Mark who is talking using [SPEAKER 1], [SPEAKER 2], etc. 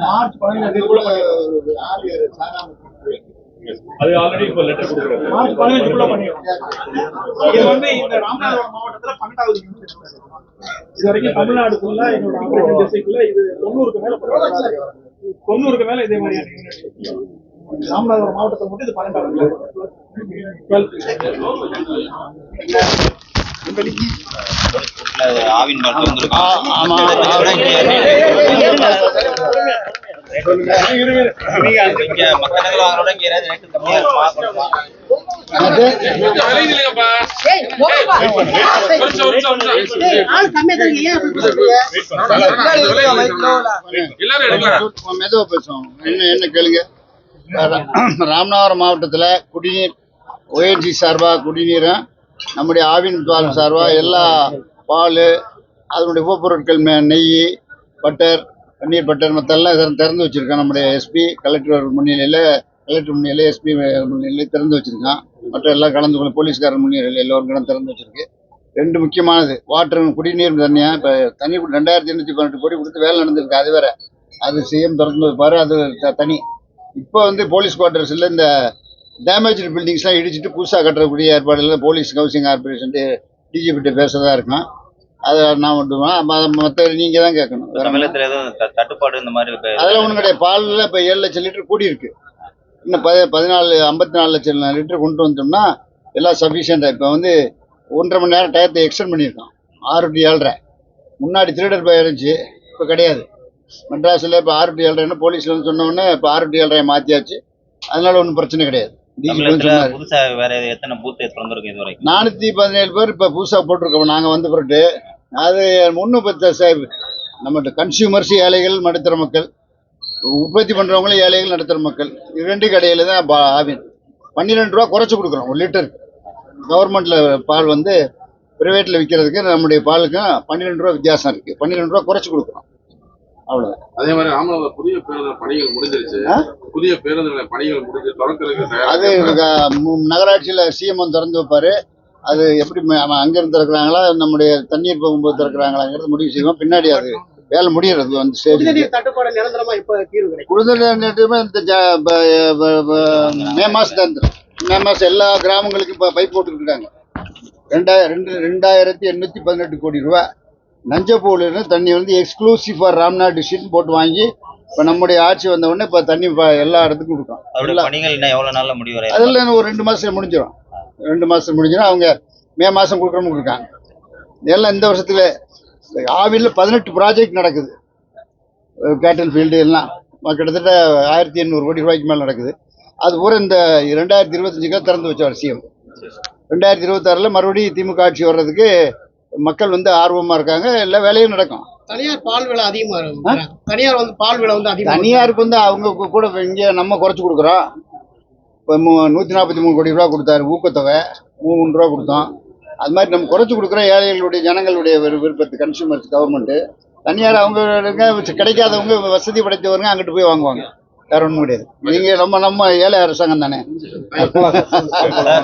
[SPEAKER 1] March
[SPEAKER 2] அது already இப்போ letter கொடுக்குறது
[SPEAKER 1] மார்ச் பதினஞ்சுக்குள்ள பண்ணிடுவோம் இது வந்து இந்த ராமநாதபுரம் மாவட்டத்துல பன்னெண்டாவது இது வரைக்கும் தமிழ்நாடு ஃபுல்லா என்னோட ஆபரேஷன் டிஸ்ட்ரிக்ட்ல இது தொண்ணூறுக்கு மேல. தொண்ணூறுக்கு மேல இதே மாதிரியான ராமநாதபுரம் மாவட்டத்தை மட்டும் இது பன்னெண்டாவது
[SPEAKER 3] ஆவின்
[SPEAKER 4] மெதுவா பேசுவோம் என்ன என்ன கேளுங்க ராமநாதபுரம் மாவட்டத்தில் குடிநீர் ஓஎன்ஜி சார்பாக குடிநீரும் நம்முடைய ஆவின் பால் சார்பாக எல்லா பால் அதனுடைய உபப்பொருட்கள் மே- நெய் பட்டர் பன்னீர் பட்டர் மற்றெல்லாம் திறந்து வச்சுருக்கோம் நம்முடைய எஸ்பி கலெக்டர் முன்னிலையில் கலெக்டர் முன்னிலையில் எஸ்பி முன்னிலையில் திறந்து வச்சுருக்கான். மற்ற எல்லாம் கலந்து கொள்ள போலீஸ்காரர் முன்னிலையில் எல்லோரும் கடன் திறந்து வச்சுருக்கு. ரெண்டு முக்கியமானது வாட்டர் குடிநீர் தண்ணியாக இப்போ தண்ணி ரெண்டாயிரத்தி எண்ணூற்றி பதினெட்டு கோடி கொடுத்து வேலை நடந்திருக்கு அது வேற. அது சிஎம் திறந்து வைப்பார் அது த- தனி. இப்போ வந்து போலீஸ் குவார்ட்டர்ஸில் இந்த டேமேஜ் பில்டிங்ஸ்லாம் இடிச்சிட்டு புதுசாக கட்டக்கூடிய ஏற்பாடுல போலீஸ் ஹவுசிங் கார்பரேஷன் டிஜிபிட்ட பேசுறதா இருக்கும் அதை நான் மட்டும் மற்ற நீங்கள் தான் கேட்கணும். வேற
[SPEAKER 3] எதுவும் தட்டுப்பாடு இந்த மாதிரி
[SPEAKER 4] அதெல்லாம் ஒன்றும் கிடையாது. பாலில் இப்போ ஏழு லட்சம் லிட்டர் கூடி இருக்கு இன்னும் பத பதினாலு ஐம்பத்தி நாலு லட்சம் லிட்டர் கொண்டு வந்தோம்னா எல்லாம் சஃபிஷியண்டாக இப்போ வந்து ஒன்றரை மணி நேரம் டயத்தை எக்ஸ்டெண்ட் பண்ணியிருக்கோம். ஆறு டு ஏழரை. முன்னாடி திருடர் பயம் இருந்துச்சு. இப்போ கிடையாது. மெட்ராஸில் இப்போ ஆறு டு ஏழரைன்னு போலீஸில் வந்து சொன்ன உடனே இப்போ ஆறு டு ஏழரை மாற்றியாச்சு அதனால ஒன்றும் பிரச்சனை கிடையாது.
[SPEAKER 3] புதுசா வேற எத்தனை பூத் திறந்திருக்கு இது வரைக்கும்?
[SPEAKER 4] நானூற்றி பதினேழு பேர் இப்போ புதுசாக போட்டிருக்கோம். நாங்கள் வந்த பிறகு அது முன்னும் பத்து நம்மகிட்ட கன்சியூமர்ஸ் ஏழைகள் நடுத்தர மக்கள் உற்பத்தி பண்ணுறவங்களும் ஏழைகள் நடுத்தர மக்கள் இது ரெண்டு கடையில் தான் ஆவின் பன்னிரெண்டு ரூபா குறைச்சி கொடுக்குறோம். ஒரு லிட்டர் கவர்மெண்ட்டில் பால் வந்து ப்ரைவேட்டில் விற்கிறதுக்கு நம்முடைய பாலுக்கும் பன்னிரெண்டு ரூபா வித்தியாசம் இருக்குது பன்னிரெண்டு ரூபா குறைச்சி கொடுக்குறோம். அவ்வளோதான்
[SPEAKER 5] அதே மாதிரி ராமநாதபுரம் புதிய பேருந்து பணிகள் முடிஞ்சிருச்சு? புதிய பேருந்து நிலைய பணிகள் முடிஞ்சு திறக்கிறதுக்கு
[SPEAKER 4] அது நகராட்சியில் சிஎம் திறந்து வைப்பாரு. அது எப்படி அங்கிருந்து திறக்கிறாங்களா நம்முடைய தண்ணீர் போகும்போது திறக்கிறாங்களாங்கிறது முடிவு செய்வோம். பின்னாடி அது வேலை முடியறது வந்து
[SPEAKER 1] குடிநீர் தட்டுப்பாடு நிரந்தரமா இப்ப தீர்வு
[SPEAKER 4] இந்த மே மாசம். மே மாசம் எல்லா கிராமங்களுக்கும் இப்போ பைப் போட்டுருக்காங்க ரெண்டாயிரம் ரெண்டு ரெண்டாயிரத்தி எண்ணூற்றி பதினெட்டு கோடி ரூபா நஞ்சப்பூலேருந்து தண்ணி வந்து எக்ஸ்க்ளூசிவ் ஃபார் ராம்நாத் டிஸ்ட்ரிக்ட் போட்டு வாங்கி இப்போ நம்முடைய ஆட்சி வந்த உடனே இப்போ தண்ணி ப- எல்லா இடத்துக்கும் கொடுக்கும்
[SPEAKER 3] எவ்வளவு நாள்ல முடிவு
[SPEAKER 4] அதில் ஒரு ரெண்டு மாசத்துல முடிஞ்சிடும் ரெண்டு மாசத்துல முடிஞ்சிடும் அவங்க மே மாசம் கொடுக்குறோம்னு இருக்காங்க எல்லாம் இந்த வருஷத்துல ஆவியில் பதினெட்டு ப்ராஜெக்ட் நடக்குது. கேட்டன் ஃபீல்டு எல்லாம். கிட்டத்தட்ட ஆயிரத்தி எண்ணூறு கோடி ரூபாய்க்கு மேலே நடக்குது. அது பூரா இந்த ரெண்டாயிரத்தி இருபத்தஞ்சுக்கு திறந்து வச்சார் சிஎம் ரெண்டாயிரத்தி இருபத்தாறில் மறுபடியும் திமுக ஆட்சி வர்றதுக்கு மக்கள் வந்து ஆர்வமாக இருக்காங்க எல்லா வேலையும் நடக்கும்.
[SPEAKER 1] தனியார் பால் விலை அதிகமா இருக்கு. தனியார் வந்து பால் விலை வந்து அதிகமா
[SPEAKER 4] தனியாருக்கு வந்து அவங்க கூட இங்கே நம்ம குறைச்சி கொடுக்குறோம். இப்போ நூற்றி நாற்பத்தி மூணு கோடி ரூபா கொடுத்தாரு ஊக்கத்தொகை. மூணு ரூபா கொடுத்தோம். அது மாதிரி நம்ம குறைச்சி கொடுக்குறோம் ஏழைகளுடைய ஜனங்களுடைய விரு- விருப்பத்து கன்சூமர்ஸ் கவர்மெண்ட்டு தனியார் அவங்க கிடைக்காதவங்க வசதி படைத்தவங்க அங்கிட்டு போய் வாங்குவாங்க. வேற ஒன்றும் கிடையாது. நீங்கள் நம்ம நம்ம ஏழை அரசாங்கம் தானே.